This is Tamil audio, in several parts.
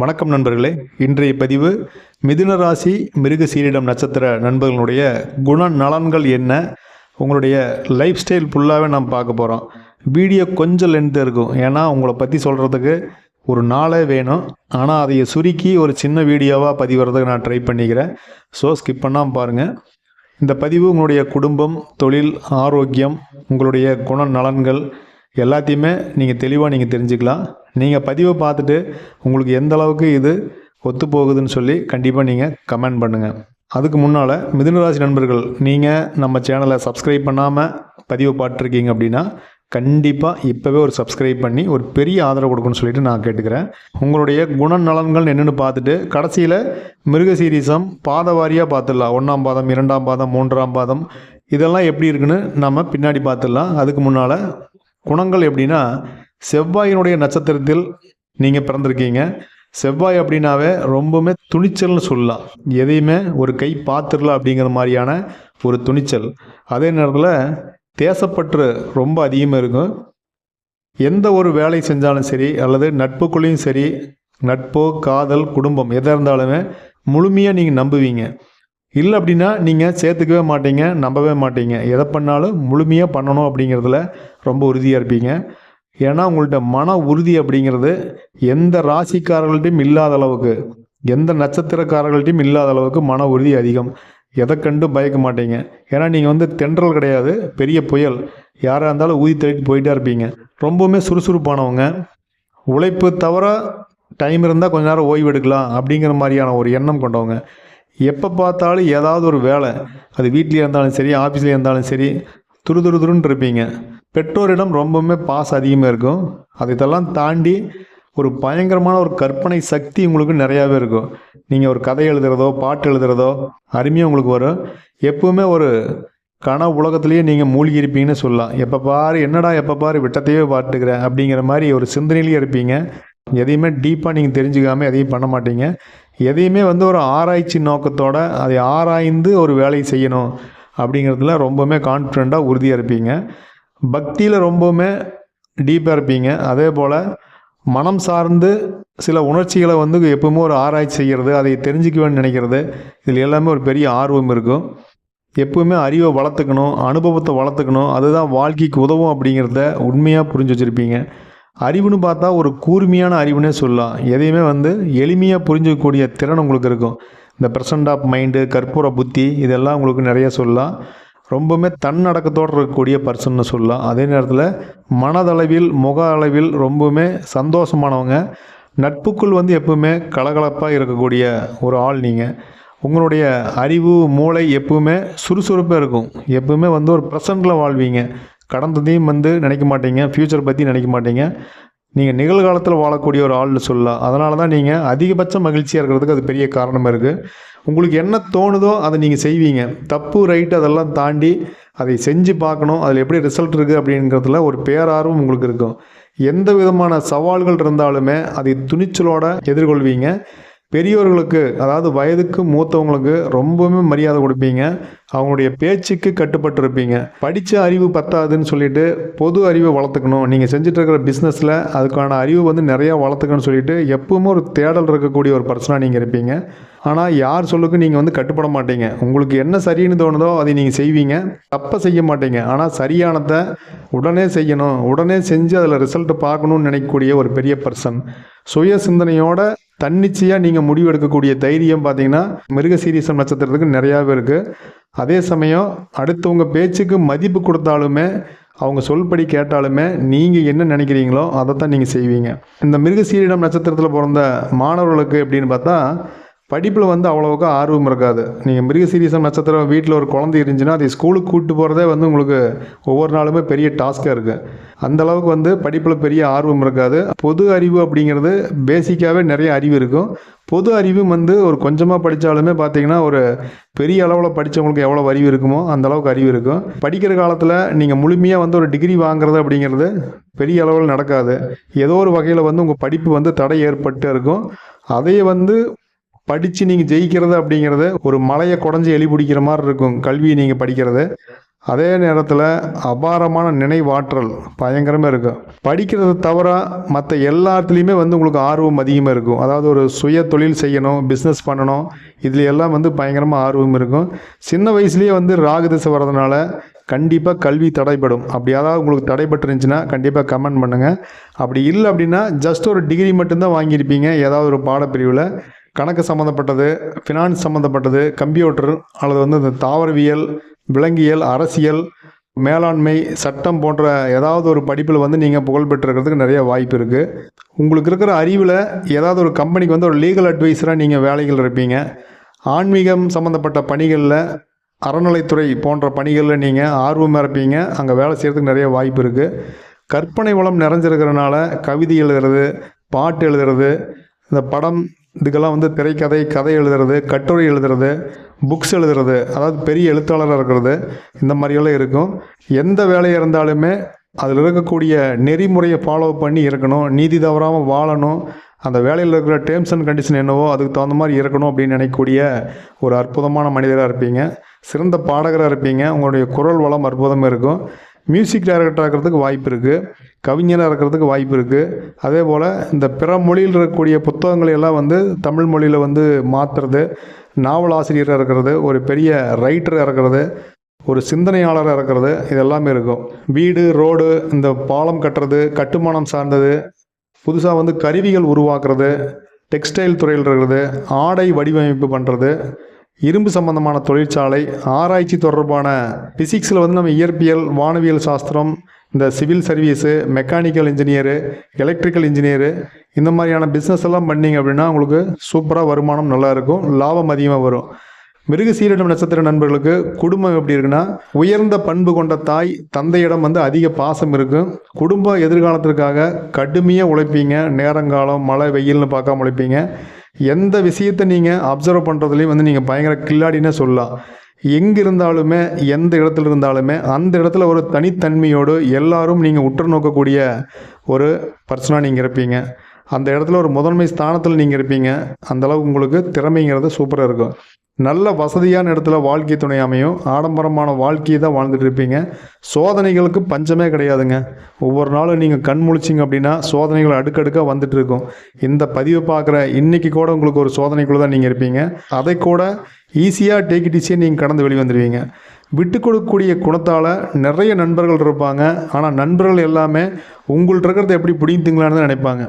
வணக்கம் நண்பர்களே. இன்றைய பதிவு மிதுன ராசி மிருக சீரிடம் நட்சத்திர நண்பர்களுடைய குண நலன்கள் என்ன? உங்களுடைய லைஃப் ஸ்டைல் ஃபுல்லாகவே நாம் பார்க்க போகிறோம் வீடியோ கொஞ்சம் லென்த்து இருக்கும். ஏன்னா உங்களை பற்றி சொல்கிறதுக்கு ஒரு நாளே வேணும். ஆனால் அதை சுருக்கி ஒரு சின்ன வீடியோவாக பதிவுறதுக்கு நான் ட்ரை பண்ணிக்கிறேன். ஸோ ஸ்கிப் பண்ணாமல் பாருங்கள் இந்த பதிவு உங்களுடைய குடும்பம் தொழில் ஆரோக்கியம் உங்களுடைய குண நலன்கள் எல்லாத்தையுமே நீங்கள் தெளிவாக நீங்கள் தெரிஞ்சுக்கலாம். நீங்கள் பதிவை பார்த்துட்டு உங்களுக்கு எந்த அளவுக்கு இது ஒத்து போகுதுன்னு சொல்லி கண்டிப்பாக நீங்கள் கமெண்ட் பண்ணுங்கள் அதுக்கு முன்னால் மிதுனராசி நண்பர்கள் நீங்கள் நம்ம சேனலை சப்ஸ்கிரைப் பண்ணாமல் பதிவு பார்த்துருக்கீங்க அப்படின்னா கண்டிப்பாக இப்போவே ஒரு சப்ஸ்கிரைப் பண்ணி ஒரு பெரிய ஆதரவு கொடுக்கணும்னு சொல்லிட்டு நான் கேட்டுக்கிறேன். உங்களுடைய குணநலன்கள் என்னென்னு பார்த்துட்டு கடைசியில் மிருக மிருகசீரிசம் பாத வாரியாக பார்த்துடலாம். ஒன்றாம் பாதம் இரண்டாம் பாதம் மூன்றாம் பாதம். இதெல்லாம் எப்படி இருக்குன்னு நம்ம பின்னாடி பார்த்துடலாம். அதுக்கு முன்னால் குணங்கள் எப்படின்னா செவ்வாயினுடைய நட்சத்திரத்தில் நீங்கள் பிறந்திருக்கீங்க. செவ்வாய் அப்படின்னாவே ரொம்பவுமே துணிச்சல்னு சொல்லலாம். எதையுமே ஒரு கை பார்த்துடலாம் அப்படிங்கிற மாதிரியான ஒரு துணிச்சல். அதே நேரத்தில் தேசப்பற்று ரொம்ப அதிகமாக இருக்கும். எந்த ஒரு வேலை செஞ்சாலும் சரி அல்லது நட்புக்குள்ளேயும் சரி நட்போ காதல் குடும்பம் எதாக இருந்தாலுமே முழுமையாக நீங்கள் நம்புவீங்க. இல்லை அப்படின்னா நீங்கள் சேர்த்துக்கவே மாட்டீங்க நம்பவே மாட்டீங்க. எதை பண்ணாலும் முழுமையாக பண்ணணும் அப்படிங்கிறதுல ரொம்ப உறுதியாக இருப்பீங்க. ஏன்னா உங்கள்கிட்ட மன உறுதி அப்படிங்கிறது எந்த ராசிக்காரர்கள்ட்டையும் இல்லாத அளவுக்கு எந்த நட்சத்திரக்காரர்கள்ட்டையும் இல்லாத அளவுக்கு மன உறுதி அதிகம். எதை கண்டு பயக்க மாட்டீங்க? ஏன்னா நீங்கள் வந்து தென்றல் கிடையாது பெரிய புயல். யாராக இருந்தாலும் ஊதி தள்ளிட்டு போயிட்டே இருப்பீங்க. ரொம்பவுமே சுறுசுறுப்பானவங்க. உழைப்பு தவிர டைம் இருந்தால் கொஞ்ச நேரம் ஓய்வு எடுக்கலாம் அப்படிங்கிற மாதிரியான ஒரு எண்ணம் கொண்டவங்க. எப்போ பார்த்தாலும் ஏதாவது ஒரு வேலை. அது வீட்லேயே இருந்தாலும் சரி ஆஃபீஸ்லேயே இருந்தாலும் சரி துரு துரு துருன்னு இருப்பீங்க. பெற்றோரிடம் ரொம்பவுமே பாஸ் அதிகமாக இருக்கும். அது இதெல்லாம் தாண்டி ஒரு பயங்கரமான ஒரு கற்பனை சக்தி உங்களுக்கு நிறையாவே இருக்கும். நீங்கள் ஒரு கதை எழுதுறதோ பாட்டு எழுதுறதோ அருமையாக உங்களுக்கு வரும். எப்பவுமே ஒரு கன உலகத்துலேயே நீங்கள் மூழ்கி இருப்பீங்கன்னு சொல்லலாம். எப்போ பாரு என்னடா எப்போ பாரு விட்டத்தையே பார்த்துக்கிறேன் அப்படிங்கிற மாதிரி ஒரு சிந்தனையிலேயே இருப்பீங்க. எதையுமே டீப்பாக நீங்கள் தெரிஞ்சுக்காமல் எதையும் பண்ண மாட்டீங்க. எதையுமே வந்து ஒரு ஆராய்ச்சி நோக்கத்தோடு அதை ஆராய்ந்து ஒரு வேலையை செய்யணும் அப்படிங்கிறதுல ரொம்பவுமே கான்ஃபிடண்ட்டாக உறுதியாக இருப்பீங்க. பக்தியில் ரொம்பவுமே டீப்பாக இருப்பீங்க. அதே போல் மனம் சார்ந்து சில உணர்ச்சிகளை வந்து எப்பவுமே ஒரு ஆராய்ச்சி செய்கிறது அதை தெரிஞ்சுக்குவேன்னு நினைக்கிறது இதில் எல்லாமே ஒரு பெரிய ஆர்வம் இருக்கும். எப்பவுமே அறிவை வளர்த்துக்கணும் அனுபவத்தை வளர்த்துக்கணும் அதுதான் வாழ்க்கைக்கு உதவும் அப்படிங்கிறத உண்மையாக புரிஞ்சு வச்சுருப்பீங்க. அறிவுன்னு பார்த்தா ஒரு கூர்மையான அறிவுனே சொல்லலாம். எதையுமே வந்து எளிமையாக புரிஞ்சுக்கக்கூடிய திறன் உங்களுக்கு இருக்கும். இந்த ப்ரெசன்ட் ஆஃப் மைண்டு கற்பூர புத்தி இதெல்லாம் உங்களுக்கு நிறைய சொல்லலாம். ரொம்பவுமே தன்னடக்கத்தோடு இருக்கக்கூடிய பர்சன்னு சொல்லலாம். அதே நேரத்தில் மனதளவில் முக அளவில் ரொம்பவுமே சந்தோஷமானவங்க. நட்புக்குள் வந்து எப்பவுமே கலகலப்பாக இருக்கக்கூடிய ஒரு ஆள் நீங்கள் உங்களுடைய அறிவு மூளை எப்பவுமே சுறுசுறுப்பாக இருக்கும். எப்பவுமே வந்து ஒரு ப்ரெசண்டில் வாழ்வீங்க. கடந்ததையும் வந்து நினைக்க மாட்டீங்க. ஃப்யூச்சர் பற்றி நினைக்க மாட்டீங்க. நீங்கள் நிகழ்காலத்தில் வாழக்கூடிய ஒரு ஆள்னு சொல்லலாம் அதனால தான் நீங்கள் அதிகபட்ச மகிழ்ச்சியாக இருக்கிறதுக்கு அது பெரிய காரணமாக இருக்குது உங்களுக்கு என்ன தோணுதோ அதை நீங்கள் செய்வீங்க. தப்பு ரைட்டு அதெல்லாம் தாண்டி அதை செஞ்சு பார்க்கணும். அதில் எப்படி ரிசல்ட் இருக்குது அப்படிங்கிறதுல ஒரு பேரார்வம் உங்களுக்கு இருக்கும். எந்த விதமான சவால்கள் இருந்தாலுமே அதை துணிச்சலோடு எதிர்கொள்வீங்க. பெரியோர்களுக்கு அதாவது வயதுக்கு மூத்தவங்களுக்கு ரொம்பவுமே மரியாதை கொடுப்பீங்க. அவங்களுடைய பேச்சுக்கு கட்டுப்பட்டு இருப்பீங்க படித்த அறிவு பத்தாதுன்னு சொல்லிட்டு பொது அறிவை வளர்த்துக்கணும். நீங்கள் செஞ்சுட்டு இருக்கிற பிஸ்னஸில் அதுக்கான அறிவு வந்து நிறையா வளர்த்துக்கணும்னு சொல்லிட்டு எப்பவுமே ஒரு தேடல் இருக்கக்கூடிய ஒரு பர்சனாக நீங்கள் இருப்பீங்க. ஆனால் யார் சொல்லுக்கு நீங்கள் வந்து கட்டுப்பட மாட்டீங்க? உங்களுக்கு என்ன சரின்னு தோணுதோ அதை நீங்கள் செய்வீங்க. தப்பை செய்ய மாட்டீங்க. ஆனால் சரியானதை உடனே செய்யணும். உடனே செஞ்சு அதில் ரிசல்ட் பார்க்கணும்னு நினைக்கக்கூடிய ஒரு பெரிய பர்சன் சுய சிந்தனையோட தன்னிச்சையாக நீங்கள் முடிவு எடுக்கக்கூடிய தைரியம் பார்த்தீங்கன்னா மிருகசீரிசம் நட்சத்திரத்துக்கு நிறையாவே இருக்குது அதே சமயம் அடுத்தவங்க பேச்சுக்கு மதிப்பு கொடுத்தாலுமே அவங்க சொல்படி கேட்டாலுமே நீங்கள் என்ன நினைக்கிறீங்களோ அதை தான் நீங்கள் செய்வீங்க. இந்த மிருகசீரிடம் நட்சத்திரத்தில் பிறந்த மாணவர்களுக்கு எப்படின்னு பார்த்தா படிப்பில் வந்து அவ்வளோவுக்கு ஆர்வம் இருக்காது. நீங்கள் மிருக மிருகசீரிசம் நட்சத்திரம் வீட்டில் ஒரு குழந்தை இருந்துச்சுன்னா அதை ஸ்கூலுக்கு கூப்பிட்டு போகிறதே வந்து உங்களுக்கு ஒவ்வொரு நாளுமே பெரிய டாஸ்க்காக இருக்குது அந்த அளவுக்கு வந்து படிப்பில் பெரிய ஆர்வம் இருக்காது. பொது அறிவு அப்படிங்கிறது பேசிக்காகவே நிறைய அறிவு இருக்கும். பொது அறிவும் வந்து ஒரு கொஞ்சமாக படித்தாலுமே பார்த்தீங்கன்னா ஒரு பெரிய அளவில் படித்தவங்களுக்கு எவ்வளோ அறிவு இருக்குமோ அந்த அளவுக்கு அறிவு இருக்கும். படிக்கிற காலத்தில் நீங்கள் முழுமையாக வந்து ஒரு டிகிரி வாங்குறது அப்படிங்கிறது பெரிய அளவில் நடக்காது. ஏதோ ஒரு வகையில் வந்து உங்கள் படிப்பு வந்து தடை ஏற்பட்டு இருக்கும். அதையே வந்து படித்து நீங்கள் ஜெயிக்கிறது அப்படிங்கிறது ஒரு மலையை குடஞ்சி எலி பிடிக்கிற மாதிரி இருக்கும் கல்வியை நீங்கள் படிக்கிறது. அதே நேரத்தில் அபாரமான நினைவாற்றல் பயங்கரமாக இருக்கும் படிக்கிறது தவிர மற்ற எல்லாத்துலேயுமே வந்து உங்களுக்கு ஆர்வம் அதிகமாக இருக்கும். அதாவது ஒரு சுய தொழில் செய்யணும் பிஸ்னஸ் பண்ணணும் இதில் எல்லாம் வந்து பயங்கரமாக ஆர்வம் இருக்கும். சின்ன வயசுலேயே வந்து ராகு திசை வர்றதுனால கண்டிப்பாக கல்வி தடைப்படும் அப்படி ஏதாவது உங்களுக்கு தடைப்பட்டுருந்துச்சுன்னா கண்டிப்பாக கமெண்ட் பண்ணுங்கள் அப்படி இல்லை அப்படின்னா ஜஸ்ட் ஒரு டிகிரி மட்டும்தான் வாங்கியிருப்பீங்க. ஏதாவது ஒரு பாடப்பிரிவில் கணக்கு சம்மந்தப்பட்டது ஃபினான்ஸ் சம்மந்தப்பட்டது கம்ப்யூட்டர் அல்லது வந்து இந்த தாவரவியல் விலங்கியல் அரசியல் மேலாண்மை சட்டம் போன்ற ஏதாவது ஒரு படிப்பில் வந்து நீங்கள் புகழ் பெற்றிருக்கிறதுக்கு நிறைய வாய்ப்பு இருக்குது உங்களுக்கு இருக்கிற அறிவில் ஏதாவது ஒரு கம்பெனிக்கு வந்து ஒரு லீகல் அட்வைஸராக நீங்கள் வேலைகள் இருப்பீங்க. ஆன்மீகம் சம்மந்தப்பட்ட பணிகளில் அறநிலைத்துறை போன்ற பணிகளில் நீங்கள் ஆர்வமாக இருப்பீங்க. அங்கே வேலை செய்கிறதுக்கு நிறைய வாய்ப்பு இருக்குது கற்பனை வளம் நிறைஞ்சிருக்கிறனால கவிதை எழுதுறது பாட்டு எழுதுறது இந்த படம் இதுக்கெல்லாம் வந்து திரைக்கதை கதை எழுதுறது கட்டுரை எழுதுறது புக்ஸ் எழுதுறது அதாவது பெரிய எழுத்தாளராக இருக்கிறது இந்த மாதிரியெல்லாம் இருக்கும். எந்த வேலையாக இருந்தாலுமே அதில் இருக்கக்கூடிய நெறிமுறையை ஃபாலோ பண்ணி இருக்கணும் நீதி தவறாமல் வாழணும் அந்த வேலையில் இருக்கிற டேர்ம்ஸ் அண்ட் கண்டிஷன் என்னவோ அதுக்கு தகுந்த மாதிரி இருக்கணும் அப்படின்னு நினைக்கக்கூடிய ஒரு அற்புதமான மனிதராக இருப்பீங்க. சிறந்த பாடகராக இருப்பீங்க. உங்களுடைய குரல் வளம் அற்புதமாக இருக்கும். மியூசிக் டைரக்டராக இருக்கிறதுக்கு வாய்ப்பு இருக்குது கவிஞராக இருக்கிறதுக்கு வாய்ப்பு இருக்குது அதே போல் இந்த பிற மொழியில் இருக்கக்கூடிய புத்தகங்களை எல்லாம் வந்து தமிழ் மொழியில் வந்து மாற்றுறது நாவல் ஆசிரியராக இருக்கிறது ஒரு பெரிய ரைட்டராக இருக்கிறது ஒரு சிந்தனையாளராக இருக்கிறது இது எல்லாமே இருக்கும். வீடு ரோடு இந்த பாலம் கட்டுறது கட்டுமானம் சார்ந்தது புதுசாக வந்து கருவிகள் உருவாக்குறது டெக்ஸ்டைல் துறையில் இருக்கிறது ஆடை வடிவமைப்பு பண்ணுறது இரும்பு சம்பந்தமான தொழிற்சாலை ஆராய்ச்சி தொடர்பான பிசிக்ஸில் வந்து நம்ம இயற்பியல் வானவியல் சாஸ்திரம் இந்த civil service mechanical engineer electrical engineer இந்த மாதிரியான பிஸ்னஸ் எல்லாம் பண்ணீங்க அப்படின்னா உங்களுக்கு சூப்பராக வருமானம் நல்லா இருக்கும் லாபம் அதிகமாக வரும். மிருக சீரிடம் நட்சத்திர நண்பர்களுக்கு குடும்பம் எப்படி இருக்குன்னா உயர்ந்த பண்பு கொண்ட தாய் தந்தையிடம் வந்து அதிக பாசம் இருக்கும் குடும்ப எதிர்காலத்திற்காக கடுமையாக உழைப்பீங்க. நேரங்காலம் மழை வெயில்னு பார்க்காம உழைப்பீங்க. எந்த விஷயத்தை நீங்கள் அப்சர்வ் பண்ணுறதுலையும் வந்து நீங்கள் பயங்கர கில்லாடினே சொல்லலாம். எங்கே இருந்தாலுமே எந்த இடத்துல இருந்தாலுமே அந்த இடத்துல ஒரு தனித்தன்மையோடு எல்லாரும் நீங்கள் உற்று நோக்கக்கூடிய ஒரு பர்சனாக நீங்கள் இருப்பீங்க. அந்த இடத்துல ஒரு முதன்மை ஸ்தானத்தில் நீங்கள் இருப்பீங்க. அந்த அளவுக்கு உங்களுக்கு திறமைங்கிறது சூப்பராக இருக்கும். நல்ல வசதியான இடத்துல வாழ்க்கை துணை அமையும். ஆடம்பரமான வாழ்க்கையை தான் வாழ்ந்துட்டு இருப்பீங்க. சோதனைகளுக்கு பஞ்சமே கிடையாதுங்க. ஒவ்வொரு நாளும் நீங்கள் கண் முழிச்சிங்க அப்படின்னா சோதனைகள் அடுக்கடுக்காக வந்துட்டு இருக்கும். இந்த பதிவை பார்க்குற இன்னைக்கு கூட உங்களுக்கு ஒரு சோதனைக்குள்ளே தான் நீங்கள் இருப்பீங்க. அதை கூட ஈஸியாக டேக் இட் ஈஸியாக நீங்கள் கடந்து வெளிவந்துடுவீங்க விட்டு கொடுக்கக்கூடிய குணத்தால் நிறைய நண்பர்கள் இருப்பாங்க. ஆனால் நண்பர்கள் எல்லாமே உங்கள்கிட்ட இருக்கிறத எப்படி பிடித்துங்களான்னு தான் நினைப்பாங்க.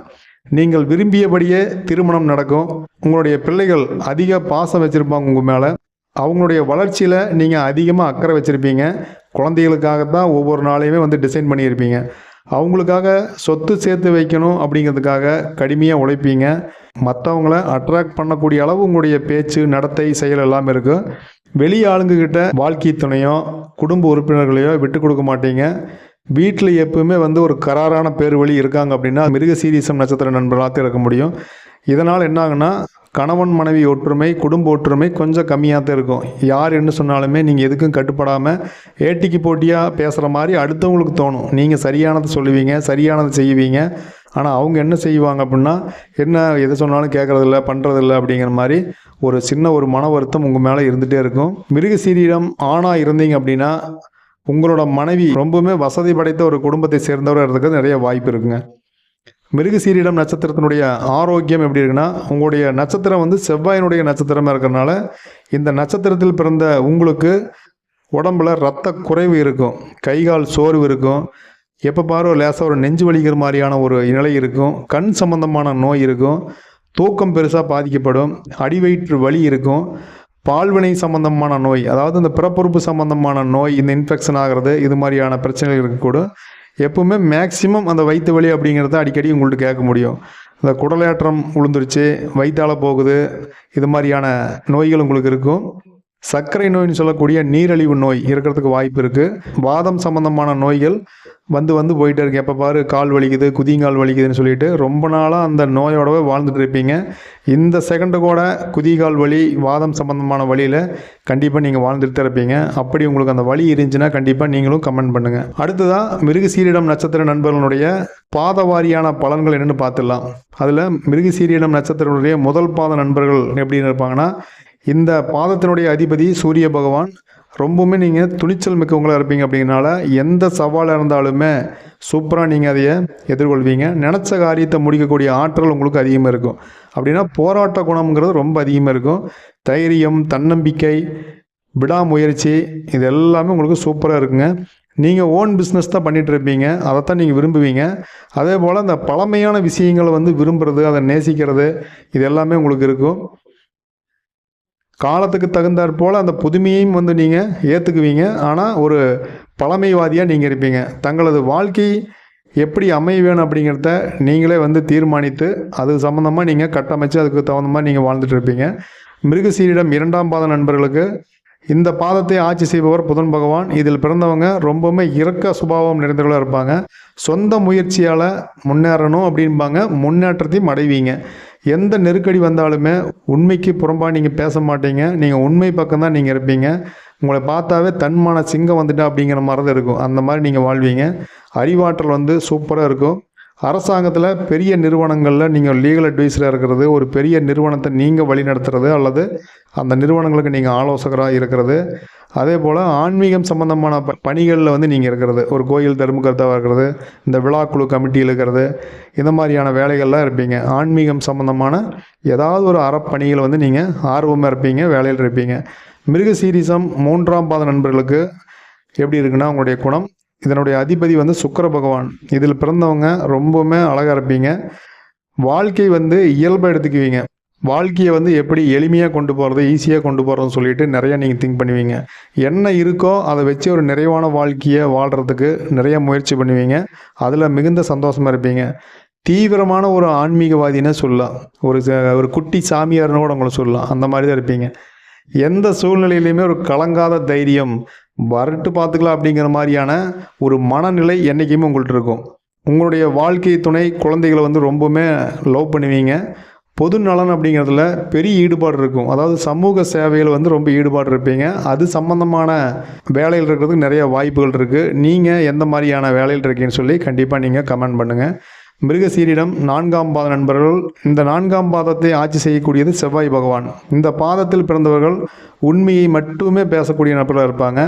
நீங்கள் விரும்பியபடியே திருமணம் நடக்கும். உங்களுடைய பிள்ளைகள் அதிக பாசம் வச்சுருப்பாங்க உங்கள் மேலே. அவங்களுடைய வளர்ச்சியில் நீங்கள் அதிகமாக அக்கறை வச்சுருப்பீங்க. குழந்தைகளுக்காகத்தான் ஒவ்வொரு நாளையுமே வந்து டிசைன் பண்ணியிருப்பீங்க. அவங்களுக்காக சொத்து சேர்த்து வைக்கணும் அப்படிங்கிறதுக்காக கடுமையாக உழைப்பீங்க. மற்றவங்கள அட்ராக்ட் பண்ணக்கூடிய அளவு உங்களுடைய பேச்சு நடத்தை செயல் எல்லாம் இருக்கும் வெளி ஆளுங்கக்கிட்ட வாழ்க்கை துணையோ குடும்ப உறுப்பினர்களையோ விட்டு கொடுக்க மாட்டீங்க. வீட்டில் எப்பவுமே வந்து ஒரு கராரான பேர் வழி இருக்காங்க அப்படின்னா மிருக சீரிசம் நட்சத்திர நண்பர்களாக இருக்க முடியும். இதனால் என்ன ஆகுனா கணவன் மனைவி ஒற்றுமை குடும்ப ஒற்றுமை கொஞ்சம் கம்மியாக தான் இருக்கும். யார் என்ன சொன்னாலுமே நீங்கள் எதுக்கும் கட்டுப்படாமல் ஏட்டிக்கு போட்டியாக பேசுகிற மாதிரி அடுத்தவங்களுக்கு தோணும். நீங்கள் சரியானதை சொல்லுவீங்க சரியானதை செய்வீங்க. ஆனால் அவங்க என்ன செய்வாங்க அப்படின்னா என்ன எது சொன்னாலும் கேட்குறதில்ல பண்ணுறதில்ல அப்படிங்கிற மாதிரி ஒரு சின்ன ஒரு மன வருத்தம் உங்கள் மேலே இருந்துகிட்டே இருக்கும். மிருக சீரிடம் ஆணாக இருந்தீங்க அப்படின்னா உங்களோட மனைவி ரொம்பவுமே வசதி படைத்த ஒரு குடும்பத்தை சேர்ந்தவராக இருக்கிறது நிறைய வாய்ப்பு இருக்குங்க. மிருகசீரிடம் நட்சத்திரத்தினுடைய ஆரோக்கியம் எப்படி இருக்குன்னா உங்களுடைய நட்சத்திரம் வந்து செவ்வாயினுடைய நட்சத்திரமாக இருக்கிறனால இந்த நட்சத்திரத்தில் பிறந்த உங்களுக்கு உடம்புல ரத்த குறைவு இருக்கும் கை கால் சோர்வு இருக்கும் எப்போ பாரு லேசாக ஒரு நெஞ்சு வலிக்கிற மாதிரியான ஒரு நிலை இருக்கும் கண் சம்பந்தமான நோய் இருக்கும் தூக்கம் பெருசாக பாதிக்கப்படும் அடிவயிற்று வலி இருக்கும் பால்வினை சம்பந்தமான நோய் அதாவது இந்த பிறப்புறுப்பு சம்பந்தமான நோய் இந்த இன்ஃபெக்ஷன் ஆகிறது இது மாதிரியான பிரச்சனைகள் இருக்கக்கூடும். எப்பவுமே மேக்சிமம் அந்த வயிற்று வலி அப்படிங்கிறத அடிக்கடி உங்கள்கிட்ட கேட்க முடியும். இந்த குடலேற்றம் உளுந்துருச்சு வயிற்றால போகுது இது மாதிரியான நோய்கள் உங்களுக்கு இருக்கும். சர்க்கரை நோய்னு சொல்லக்கூடிய நீரழிவு நோய் இருக்கிறதுக்கு வாய்ப்பு இருக்குது வாதம் சம்பந்தமான நோய்கள் வந்து வந்து போயிட்டே இருக்கு. எப்போ பாரு கால் வலிக்குது குதிங்கால் வலிக்குதுன்னு சொல்லிட்டு ரொம்ப நாளாக அந்த நோயோடவே வாழ்ந்துட்டு இருப்பீங்க. இந்த செகண்டு கூட குதிகால் வலி வாதம் சம்பந்தமான வழியில் கண்டிப்பாக நீங்கள் வாழ்ந்துட்டு தான் இருப்பீங்க. அப்படி உங்களுக்கு அந்த வழி இருந்துச்சுன்னா கண்டிப்பாக நீங்களும் கமெண்ட் பண்ணுங்கள் அடுத்ததாக மிருகசீரிடம் நட்சத்திர நண்பர்களுடைய பாதவாரியான பலன்கள் என்னென்னு பார்த்துடலாம். அதில் மிருகசீரிடம் நட்சத்திரனுடைய முதல் பாத நண்பர்கள் எப்படின்னு இருப்பாங்கன்னா இந்த பாதத்தினுடைய அதிபதி சூரிய பகவான் ரொம்பவுமே நீங்கள் துணிச்சல் மிக்கவங்களாக இருப்பீங்க அப்படிங்கனால எந்த சவாலாக இருந்தாலுமே சூப்பராக நீங்கள் அதைய எதிர்கொள்வீங்க. நினச்ச காரியத்தை முடிக்கக்கூடிய ஆற்றல் உங்களுக்கு அதிகமாக இருக்கும். அப்படின்னா போராட்ட குணம்ங்கிறது ரொம்ப அதிகமாக இருக்கும். தைரியம் தன்னம்பிக்கை விடாமுயற்சி இது எல்லாமே உங்களுக்கு சூப்பராக இருக்குங்க. நீங்கள் ஓன் பிஸ்னஸ் தான் பண்ணிகிட்டு இருப்பீங்க. அதைத்தான் நீங்கள் விரும்புவீங்க. அதே போல் அந்த பழமையான விஷயங்களை வந்து விரும்புறது அதை நேசிக்கிறது இது எல்லாமே உங்களுக்கு இருக்கும். காலத்துக்கு தகுந்தாற் போல் அந்த புதுமையையும் வந்து நீங்கள் ஏற்றுக்குவீங்க ஆனால் ஒரு பழமைவாதியாக நீங்கள் இருப்பீங்க. தங்களது வாழ்க்கை எப்படி அமைய வேணும் அப்படிங்கிறத நீங்களே வந்து தீர்மானித்து அது சம்மந்தமாக நீங்கள் கட்டமைச்சு அதுக்கு தகுந்த மாதிரி நீங்கள் வாழ்ந்துட்டு இருப்பீங்க. மிருகசீரிடம் இரண்டாம் பாத நண்பர்களுக்கு இந்த பாதத்தை ஆட்சி செய்பவர் புதன் பகவான். இதில் பிறந்தவங்க ரொம்பவுமே இறக்க சுபாவம் நிறைந்தவர்களாக இருப்பாங்க. சொந்த முயற்சியால் முன்னேறணும் அப்படின்பாங்க முன்னேற்றத்தையும் அடைவீங்க. எந்த நெருக்கடி வந்தாலுமே உண்மைக்கு புறம்பாக நீங்கள் பேச மாட்டீங்க. நீங்கள் உண்மை பக்கம் தான் நீங்கள் இருப்பீங்க. உங்களை பார்த்தாவே தன்மான சிங்கம் வந்துட்டா அப்படிங்கிற மாதிரி தான் இருக்கும். அந்த மாதிரி நீங்கள் வாழ்வீங்க. அறிவாற்றல் வந்து சூப்பராக இருக்கும். அரசாங்கத்தில் பெரிய நிறுவனங்களில் நீங்கள் லீகல் அட்வைஸராக இருக்கிறது ஒரு பெரிய நிறுவனத்தை நீங்கள் வழிநடத்துறது அல்லது அந்த நிறுவனங்களுக்கு நீங்கள் ஆலோசகராக இருக்கிறது. அதே போல் ஆன்மீகம் சம்பந்தமான ப பணிகளில் வந்து நீங்கள் இருக்கிறது. ஒரு கோயில் தர்மகர்த்தாவாக இருக்கிறது இந்த விழாக்குழு கமிட்டியில் இருக்கிறது இந்த மாதிரியான வேலைகள்லாம் இருப்பீங்க. ஆன்மீகம் சம்பந்தமான ஏதாவது ஒரு அறப்பணிகள் வந்து நீங்கள் ஆர்வமாக இருப்பீங்க வேலையில் இருப்பீங்க. மிருக சீரிசம் மூன்றாம் பாத நண்பர்களுக்கு எப்படி இருக்குன்னா உங்களுடைய குணம் இதனுடைய அதிபதி வந்து சுக்கர பகவான். இதில் பிறந்தவங்க ரொம்பவுமே அழகாக இருப்பீங்க. வாழ்க்கை வந்து இயல்பாக எடுத்துக்குவீங்க. வாழ்க்கையை வந்து எப்படி எளிமையாக கொண்டு போகிறது ஈஸியாக கொண்டு போகிறதுன்னு சொல்லிட்டு நிறையா நீங்கள் திங்க் பண்ணுவீங்க. என்ன இருக்கோ அதை வச்சு ஒரு நிறைவான வாழ்க்கையை வாழ்கிறதுக்கு நிறைய முயற்சி பண்ணுவீங்க. அதில் மிகுந்த சந்தோஷமாக இருப்பீங்க. தீவிரமான ஒரு ஆன்மீகவாதினே சொல்லலாம். ஒரு ச- ஒரு குட்டி சாமியார்னு கூட உங்களை சொல்லலாம். அந்த மாதிரி தான் இருப்பீங்க. எந்த சூழ்நிலையிலையுமே ஒரு கலங்காத தைரியம் வரட்டு பார்த்துக்கலாம் அப்படிங்கிற மாதிரியான ஒரு மனநிலை என்றைக்குமே உங்கள்கிட்ட இருக்கும். உங்களுடைய வாழ்க்கை துணை குழந்தைகளை வந்து ரொம்பவுமே லவ் பண்ணுவீங்க. பொது நலன் அப்படிங்கிறதுல பெரிய ஈடுபாடு இருக்கும். அதாவது சமூக சேவையில் வந்து ரொம்ப ஈடுபாடு இருப்பீங்க. அது சம்பந்தமான வேலையில் இருக்கிறதுக்கு நிறைய வாய்ப்புகள் இருக்குது நீங்கள் எந்த மாதிரியான வேலையில் இருக்கீங்கன்னு சொல்லி கண்டிப்பாக நீங்கள் கமெண்ட் பண்ணுங்கள் மிருகசீரிடம் நான்காம் பாத நண்பர்கள் இந்த நான்காம் பாதத்தை ஆட்சி செய்யக்கூடியது செவ்வாய் பகவான். இந்த பாதத்தில் பிறந்தவர்கள் உண்மையை மட்டுமே பேசக்கூடிய நபர்களாக இருப்பாங்க.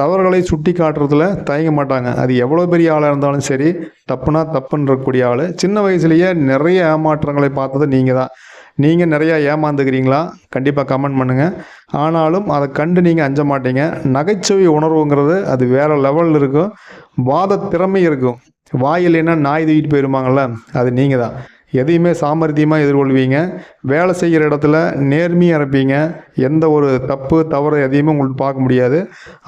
தவறுகளை சுட்டி காட்டுறதுல தயங்க மாட்டாங்க. அது எவ்வளோ பெரிய ஆளாக இருந்தாலும் சரி தப்புனா தப்புன்னு இருக்கக்கூடிய ஆள். சின்ன வயசுலேயே நிறைய ஏமாற்றங்களை பார்த்தது நீங்கள் தான் நீங்கள் நிறையா ஏமாந்துக்கிறீங்களா? கண்டிப்பாக கமெண்ட் பண்ணுங்கள் ஆனாலும் அதை கண்டு நீங்கள் அஞ்ச மாட்டீங்க. நகைச்சுவை உணர்வுங்கிறது அது வேறு லெவலில் இருக்கும். வாத திறமை இருக்கும். வாயில் என்ன நாய் தூக்கிட்டு போயிருப்பாங்கள்ல அது நீங்கள் தான் எதையுமே சாமர்த்தியமாக எதிர்கொள்வீங்க. வேலை செய்கிற இடத்துல நேர்மையாக இருப்பீங்க. எந்த ஒரு தப்பு தவறு எதையுமே உங்களுக்கு பார்க்க முடியாது.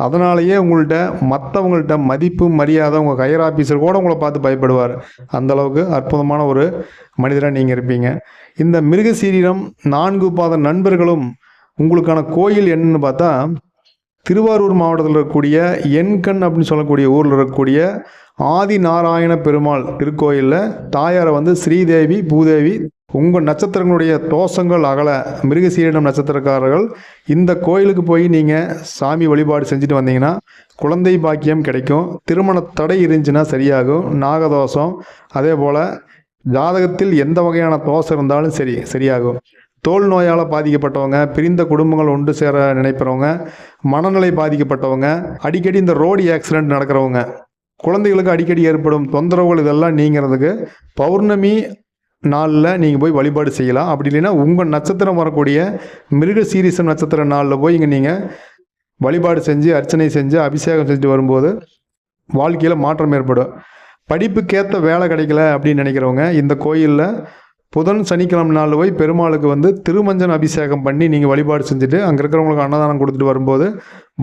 அதனாலேயே உங்கள்கிட்ட மற்றவங்கள்ட்ட மதிப்பு மரியாதை உங்கள் ஹையர் ஆஃபீஸர் கூட உங்களை பார்த்து பயப்படுவார். அந்தளவுக்கு அற்புதமான ஒரு மனிதராக நீங்கள் இருப்பீங்க. இந்த மிருக சீரீரம் நான்கு பாத நண்பர்களும் உங்களுக்கான கோயில் என்னன்னு பார்த்தா திருவாரூர் மாவட்டத்தில் இருக்கக்கூடிய எண்கண் அப்படின்னு சொல்லக்கூடிய ஊரில் இருக்கக்கூடிய ஆதி நாராயண பெருமாள் திருக்கோயிலில் தாயாரை வந்து ஸ்ரீதேவி பூதேவி உங்கள் நட்சத்திரங்களுடைய தோஷங்கள் அகல மிருகசீரிடம் நட்சத்திரக்காரர்கள் இந்த கோயிலுக்கு போய் நீங்கள் சாமி வழிபாடு செஞ்சுட்டு வந்தீங்கன்னா குழந்தை பாக்கியம் கிடைக்கும். திருமண தடை இருந்துச்சுன்னா சரியாகும். நாகதோஷம் அதே போல் ஜாதகத்தில் எந்த வகையான தோஷம் இருந்தாலும் சரி சரியாகும். தோல் நோயால் பாதிக்கப்பட்டவங்க பிரிந்த குடும்பங்கள் ஒன்று சேர நினைப்பறவங்க மனநிலை பாதிக்கப்பட்டவங்க அடிக்கடி இந்த ரோடு ஆக்சிடென்ட் நடக்கிறவங்க குழந்தைகளுக்கு அடிக்கடி ஏற்படும் தொந்தரவுகள் இதெல்லாம் நீங்கிறதுக்கு பௌர்ணமி நாளில் நீங்கள் போய் வழிபாடு செய்யலாம். அப்படி இல்லைன்னா உங்கள் நட்சத்திரம் வரக்கூடிய மிருக சீரிசம் நட்சத்திர நாளில் போய் இங்கே நீங்கள் வழிபாடு செஞ்சு அர்ச்சனை செஞ்சு அபிஷேகம் செஞ்சு வரும்போது வாழ்க்கையில் மாற்றம் ஏற்படும். படிப்புக்கேற்ற வேலை கிடைக்கல அப்படின்னு நினைக்கிறவங்க இந்த கோயிலில் புதன் சனிக்கிழமை நாள் போய் பெருமாளுக்கு வந்து திருமஞ்சன் அபிஷேகம் பண்ணி நீங்கள் வழிபாடு செஞ்சுட்டு அங்கே இருக்கிறவங்களுக்கு அன்னதானம் கொடுத்துட்டு வரும்போது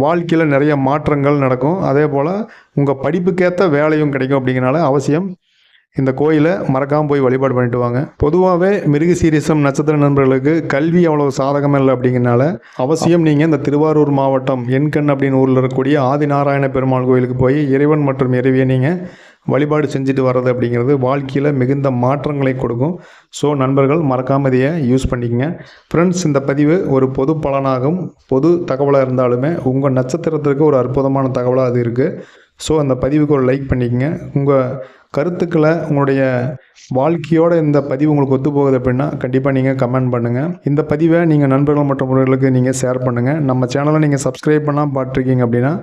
வாழ்க்கையில் நிறைய மாற்றங்கள் நடக்கும். அதே போல் உங்கள் படிப்புக்கேற்ற வேலையும் கிடைக்கும் அப்படிங்கிறனால அவசியம் இந்த கோயிலை மறக்காமல் போய் வழிபாடு பண்ணிட்டு வாங்க. பொதுவாகவே மிருகசீரிசம் நட்சத்திர நண்பர்களுக்கு கல்வி அவ்வளோ சாதகம் இல்லை அப்படிங்கிறனால அவசியம் நீங்கள் இந்த திருவாரூர் மாவட்டம் எண்கண் அப்படின்னு ஊரில் இருக்கக்கூடிய ஆதிநாராயண பெருமாள் கோயிலுக்கு போய் இறைவன் மற்றும் இறைவியை நீங்கள் வழிபாடு செஞ்சுட்டு வர்றது அப்படிங்கிறது வாழ்க்கையில் மிகுந்த மாற்றங்களை கொடுக்கும். ஸோ நண்பர்கள் மறக்காம இதையை யூஸ் பண்ணிக்கங்க. ஃப்ரெண்ட்ஸ் இந்த பதிவு ஒரு பொது பலனாகும். பொது தகவலாக இருந்தாலுமே உங்கள் நட்சத்திரத்திற்கு ஒரு அற்புதமான தகவலாக அது இருக்குது ஸோ அந்த பதிவுக்கு ஒரு லைக் பண்ணிக்கங்க. உங்கள் கருத்துக்களை உங்களுடைய வாழ்க்கையோட இந்த பதிவு உங்களுக்கு ஒத்து போகுது அப்படின்னா கண்டிப்பாக நீங்கள் கமெண்ட் பண்ணுங்கள் இந்த பதிவை நீங்கள் நண்பர்கள் மற்றும் உறவுகளுக்கு நீங்கள் ஷேர் பண்ணுங்கள் நம்ம சேனலை நீங்கள் சப்ஸ்கிரைப் பண்ணால் பார்த்துருக்கீங்க அப்படின்னா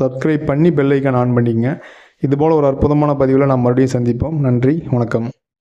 சப்ஸ்கிரைப் பண்ணி பெல் ஐக்கான் ஆன் பண்ணிக்கங்க. இதுபோல் ஒரு அற்புதமான பதிவில் நாம் மறுபடியும் சந்திப்போம். நன்றி வணக்கம்.